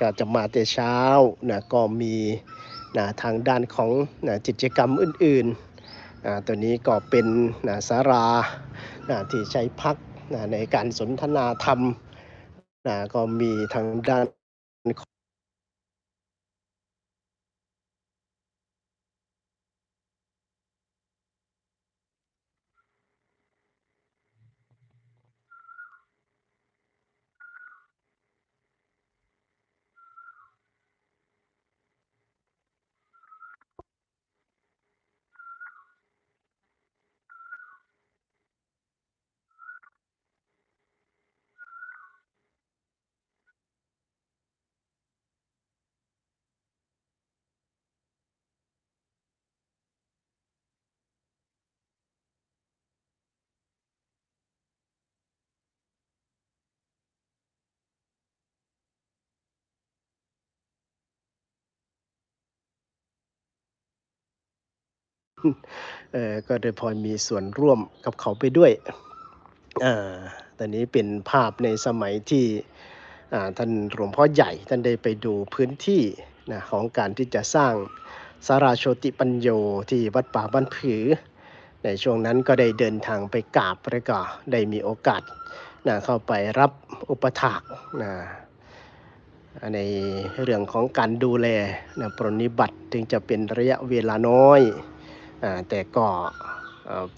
ก็จะมาแต่เช้านะก็มีนะทางด้านของนะกิจกรรมอื่นๆนะตัวนี้ก็เป็นนะสารานะที่ใช้พักนะในการสนทนาธรรมนะก็มีทางด้าน เออก็ได้พลอยมีส่วนร่วมกับเขาไปด้วยอ่าตอนนี้เป็นภาพในสมัยที่ท่านหลวงพ่อใหญ่ท่านได้ไปดูพื้นที่นะของการที่จะสร้างสาราโชติปัญโยที่วัดป่าบ้านผือ ในช่วงนั้นก็ได้เดินทางไปกราบแล้วก็ได้มีโอกาสนะเข้าไปรับอุปถากนะในเรื่องของการดูแลนะปรนนิบัติถึงจะเป็นระยะเวลาน้อย แต่ก็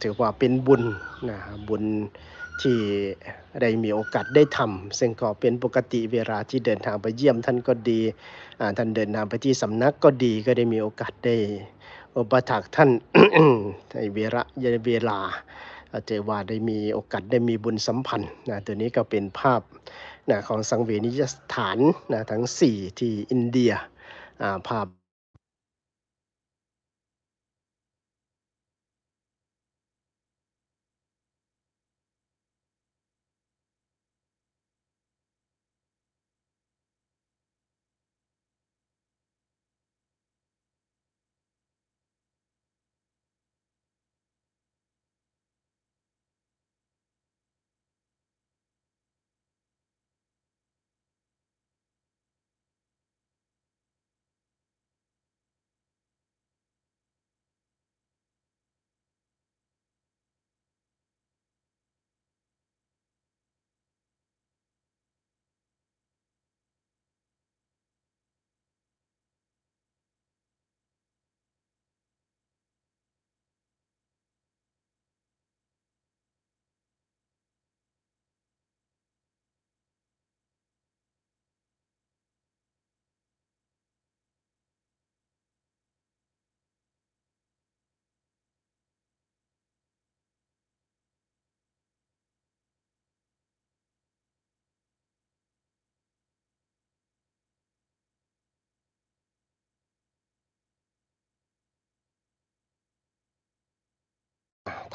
ถือว่าเป็นบุญนะบุญที่ได้มีโอกาสได้ทำซึ่งก็เป็นปกติเวลาที่เดินทางไปเยี่ยมท่านก็ดีท่านเดินทางไปที่สำนักก็ดีก็ได้มีโอกาสได้อุปถักท่านในเวลาเวลาอาจจะว่าได้มีโอกาสได้มีบุญสัมพันธ์นะตัวนี้ก็เป็นภาพนะของสังเวนิยสถานนะทั้ง 4 ที่อินเดียภาพ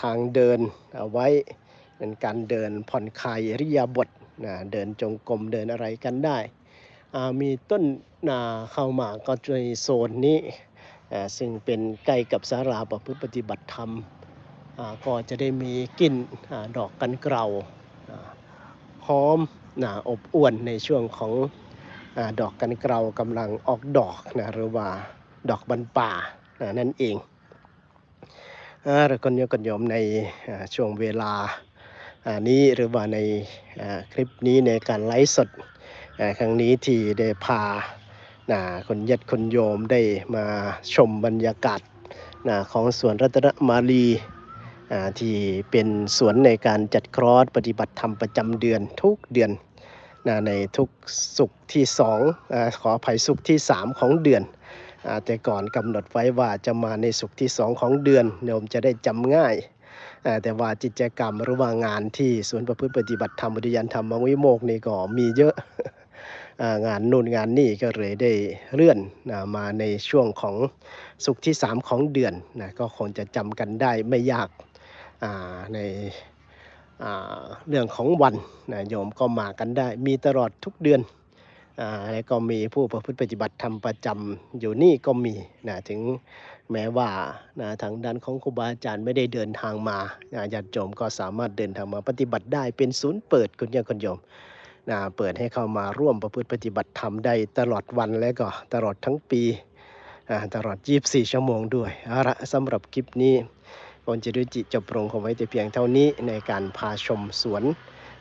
ทางเดินเอาไว้เป็นการเดินผ่อนคลายริยาบถนะเดินจงกรมเดินอะไรกันได้ มีต้นนาเข้ามาก็ในโซนนี้ ซึ่งเป็นใกล้กับสาราประพฤติปฏิบัติธรรม ก็จะได้มีกลิ่นอดอกกันเกลาหอมนะอบอวนในช่วงของอดอกกันเกลากำลังออกดอกนะหรือว่าดอกบันป่านั่นเอง อ่าแล้วก็ยมกันโยมในช่วงเวลานี้หรือว่าในคลิปนี้ในการไลฟ์สดครั้งนี้ที่ได้พานะคนญาติคนโยมได้มาชมบรรยากาศของสวนรัตนมาลีาที่เป็นสวนในการจัดครอสปฏิบัติธรรมประจำเดือนทุกเดือนนในทุกสุขที่สองอขออภัยสุขที่สามของเดือน แต่ก่อนกำหนดไว้ว่าจะมาในสุขที่สองของเดือนโยมจะได้จำง่าย แต่ว่ากิจกรรมหรือว่างานที่ศูนย์ประพฤติปฏิบัติธรรมอุทยานธรรมวิโมกนี่ก็มีเยอะงานนู่นงานนี่ก็เลยได้เลื่อนมาในช่วงของสุขที่สามของเดือนนะก็คงจะจำกันได้ไม่ยากในเรื่องของวันนะโยมก็มากันได้ มีตลอดทุกเดือน แล้วก็มีผู้ประพฤติปฏิบัติธรรมประจำอยู่นี่ก็มีนะถึงแม้ว่านะทางด้านของครูบาอาจารย์ไม่ได้เดินทางมาญาติโยมก็สามารถเดินทางมาปฏิบัติได้เป็นศูนย์เปิดคุณญาติคุณโยมนะเปิดให้เข้ามาร่วมประพฤติปฏิบัติธรรมได้ตลอดวันและก็ตลอดทั้งปีตลอด 24 ชั่วโมงด้วยเอาละสำหรับคลิปนี้ผมจะดุจิจบลงคงไว้แต่เพียงเท่านี้ในการพาชมสวน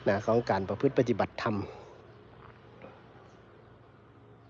นะของการประพฤติปฏิบัติธรรม